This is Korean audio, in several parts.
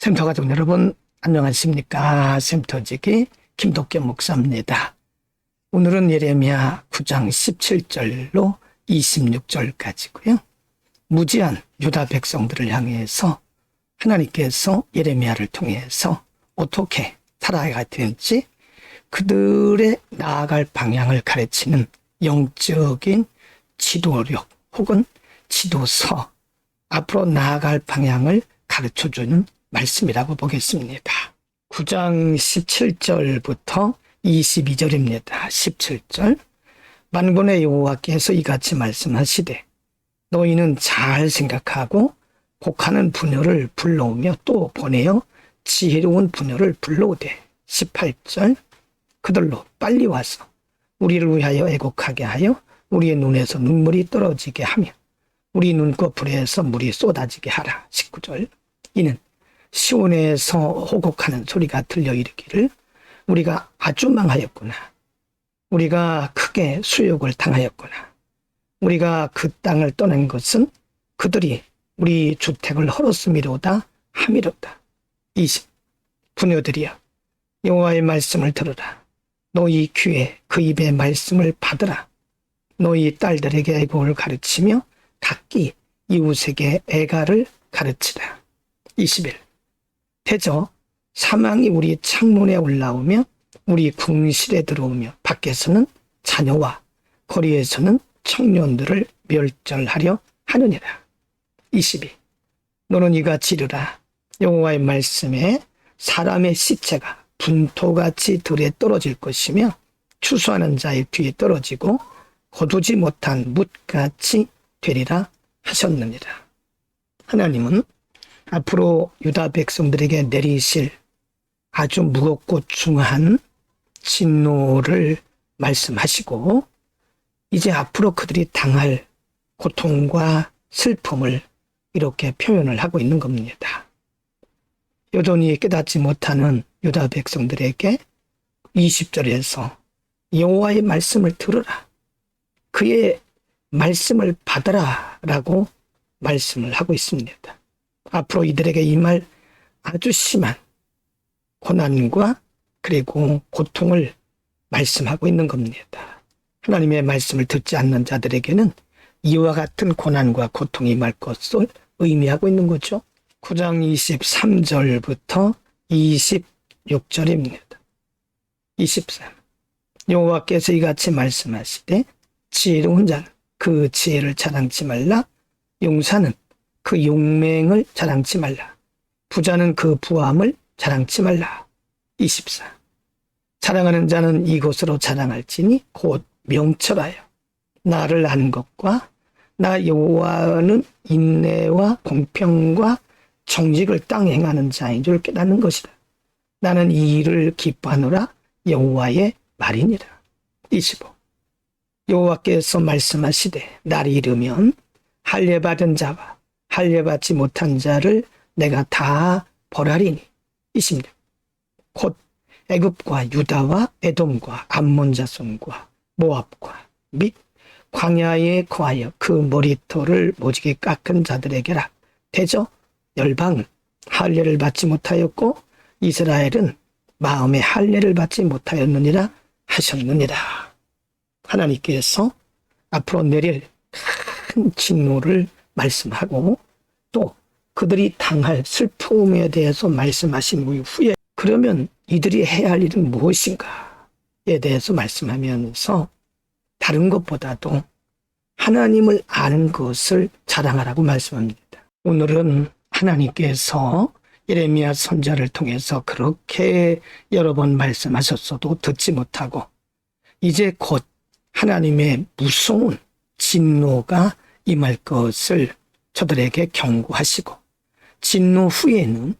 샘터 가족 여러분 안녕하십니까 샘터지기 김덕겸 목사입니다. 오늘은 예레미야 9장 17절로 26절까지고요. 무지한 유다 백성들을 향해서 하나님께서 예레미야를 통해서 어떻게 살아야 되는지 그들의 나아갈 방향을 가르치는 영적인 지도력 혹은 지도서 앞으로 나아갈 방향을 가르쳐주는 말씀이라고 보겠습니다. 9장 17절부터 22절입니다. 17절 만군의 여호와께서 이같이 말씀하시되 너희는 잘 생각하고 복하는 부녀를 불러오며 또 보내어 지혜로운 부녀를 불러오되 18절 그들로 빨리 와서 우리를 위하여 애곡하게 하여 우리의 눈에서 눈물이 떨어지게 하며 우리 눈꺼풀에서 물이 쏟아지게 하라. 19절 이는 시온에서 호곡하는 소리가 들려 이르기를 우리가 아주 망하였구나. 우리가 크게 수욕을 당하였구나. 우리가 그 땅을 떠난 것은 그들이 우리 주택을 헐었음이로다 함이로다. 20. 부녀들이여 여호와의 말씀을 들으라. 너희 귀에 그 입의 말씀을 받으라. 너희 딸들에게 애국을 가르치며 각기 이웃에게 애가를 가르치라. 21. 대저 사망이 우리 창문에 올라오며 우리 궁실에 들어오며 밖에서는 자녀와 거리에서는 청년들을 멸절하려 하느니라. 22. 너는 이같이 이르라. 여호와의 말씀에 사람의 시체가 분토같이 들에 떨어질 것이며 추수하는 자의 뒤에 떨어지고 거두지 못한 뭇같이 되리라 하셨느니라. 하나님은 앞으로 유다 백성들에게 내리실 아주 무겁고 중한 진노를 말씀하시고 이제 앞으로 그들이 당할 고통과 슬픔을 이렇게 표현을 하고 있는 겁니다. 여전히 깨닫지 못하는 유다 백성들에게 20절에서 여호와의 말씀을 들으라. 그의 말씀을 받으라 라고 말씀을 하고 있습니다. 앞으로 이들에게 임할 아주 심한 고난과 그리고 고통을 말씀하고 있는 겁니다. 하나님의 말씀을 듣지 않는 자들에게는 이와 같은 고난과 고통이 임할 것을 의미하고 있는 거죠. 9장 23절부터 26절입니다. 23. 여호와께서 이같이 말씀하시되 지혜로운 자는 그 지혜를 자랑치 말라 용사는 그 용맹을 자랑치 말라 부자는 그 부함을 자랑치 말라 24. 자랑하는 자는 이곳으로 자랑할지니 곧 명철하여 나를 아는 것과 나 여호와는 인내와 공평과 정직을 땅에 행하는 자인 줄 깨닫는 것이다. 나는 이 일을 기뻐하노라 여호와의 말이니라. 25. 여호와께서 말씀하시되 날이 이르면 할례 받은 자와 할례 받지 못한 자를 내가 다 벌하리니 26. 곧 애굽과 유다와 에돔과 암몬 자손과 모압과 및 광야에 거하여 그 머리털을 모지게 깎은 자들에게라 대저 열방은 할례를 받지 못하였고 이스라엘은 마음에 할례를 받지 못하였느니라 하셨느니라. 하나님께서 앞으로 내릴 큰 진노를 말씀하고 또 그들이 당할 슬픔에 대해서 말씀하신 후에 그러면 이들이 해야 할 일은 무엇인가에 대해서 말씀하면서 다른 것보다도 하나님을 아는 것을 자랑하라고 말씀합니다. 오늘은 하나님께서 예레미야 선자를 통해서 그렇게 여러 번 말씀하셨어도 듣지 못하고 이제 곧 하나님의 무서운 진노가 임할 것을 저들에게 경고하시고 진노 후에는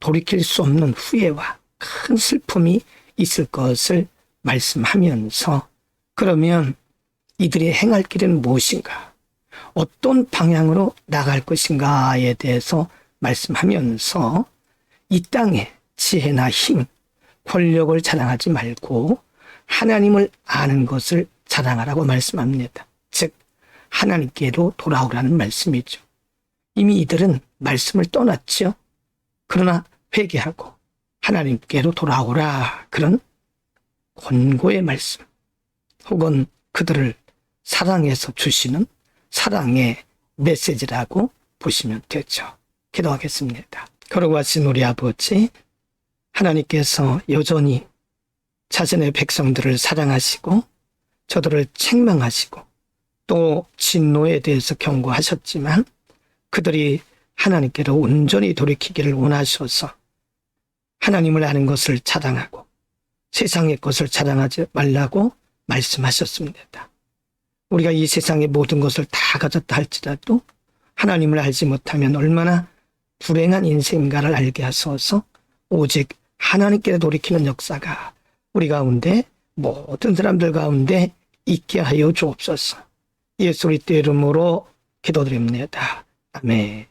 돌이킬 수 없는 후회와 큰 슬픔이 있을 것을 말씀하면서 그러면 이들이 행할 길은 무엇인가? 어떤 방향으로 나갈 것인가에 대해서 말씀하면서 이 땅에 지혜나 힘, 권력을 자랑하지 말고 하나님을 아는 것을 자랑하라고 말씀합니다. 즉, 하나님께로 돌아오라는 말씀이죠. 이미 이들은 말씀을 떠났죠. 그러나 회개하고 하나님께로 돌아오라 그런 권고의 말씀 혹은 그들을 사랑해서 주시는 사랑의 메시지라고 보시면 되죠. 기도하겠습니다. 걸어가신 우리 아버지 하나님께서 여전히 자신의 백성들을 사랑하시고 저들을 책망하시고 또 진노에 대해서 경고하셨지만 그들이 하나님께로 온전히 돌이키기를 원하셔서 하나님을 아는 것을 자랑하고 세상의 것을 자랑하지 말라고 말씀하셨습니다. 우리가 이 세상의 모든 것을 다 가졌다 할지라도 하나님을 알지 못하면 얼마나 불행한 인생인가를 알게 하소서 오직 하나님께 돌이키는 역사가 우리 가운데 모든 사람들 가운데 있게 하여 주옵소서. 예수 그리스도 이름으로 기도드립니다. 아멘.